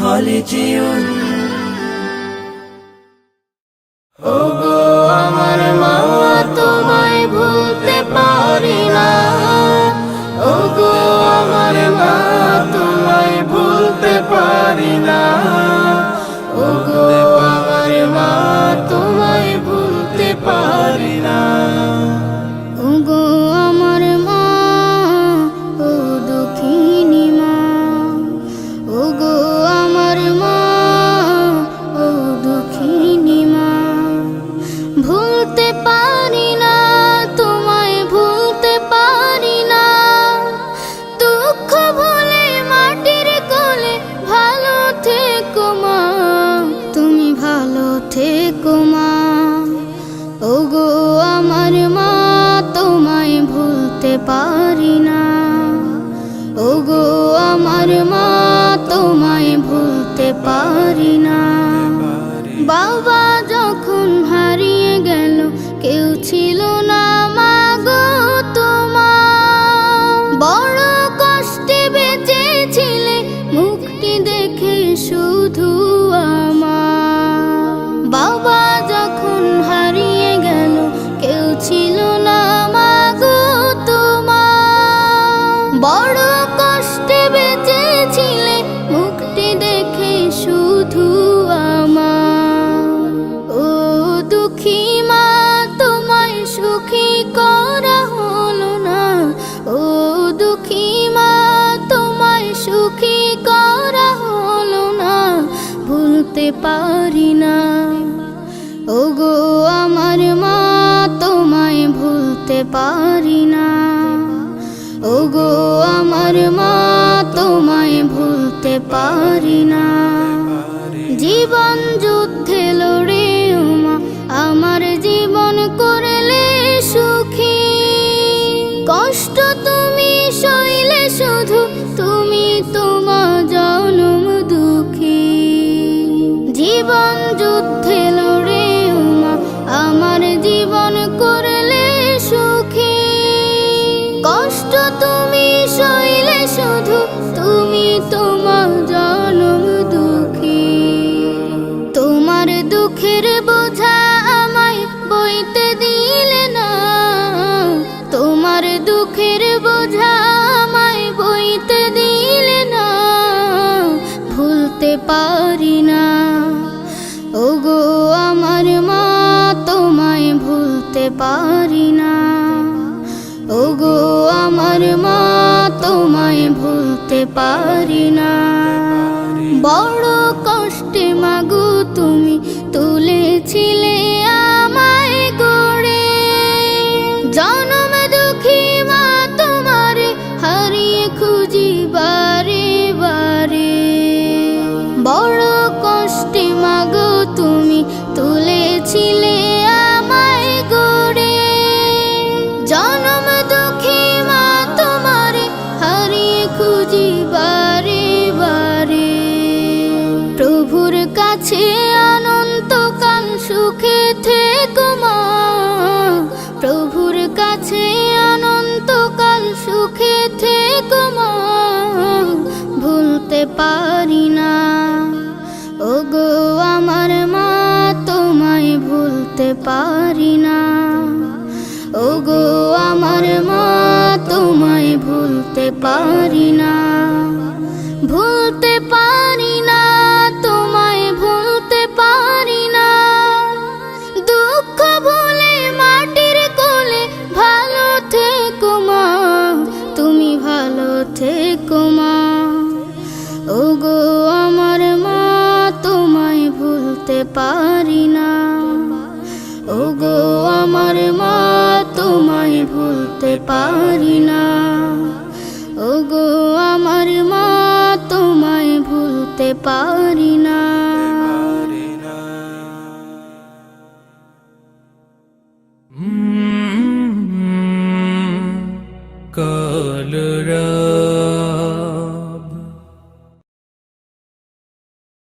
holy Union. ভুলতে পারি না। ওগো, আমার মা তোমায় ভুলতে পারি না। বাবা যখন হারিয়ে গেল, কেউ ছিল না মাগো তোমার। করা হলো না। ও দুঃখী মা, তোমায় সুখী করা হলো না। ভুলতে পারি না। ওগো আমার মা, তোমায় ভুলতে পারি না। ওগো আমার মা, তোমায় ভুলতে পারি না। জীবন যুদ্ধে লড়ে দুঃখের বোঝা আমায় বইতে দিলে না। তোমার দুঃখের বোঝা আমায় বইতে দিলে না। ভুলতে পারি না। ওগো, আমার মা, তোমায় ভুলতে পারি না। ওগো, আমার মা, তোমায় ভুলতে পারি না। বড় কষ্টে মাগো তুমি তুলেছিলে আমায় গড়ে। জনম পারি না। ওগো, আমার মা তোমায় ভুলতে পারি না। ওগো, আমার মা তোমায় ভুলতে পারি না। ভুলতে পারি না, তোমায় ভুলতে পারি না। দুঃখ ভুলে মাটির কোলে ভালো থেকো মা, তুমি ভালো থেকো পারি না। ওগো, আমার মা তোমায় ভুলতে পারি না। ওগো, আমার মা তোমায় ভুলতে পারি না। কাল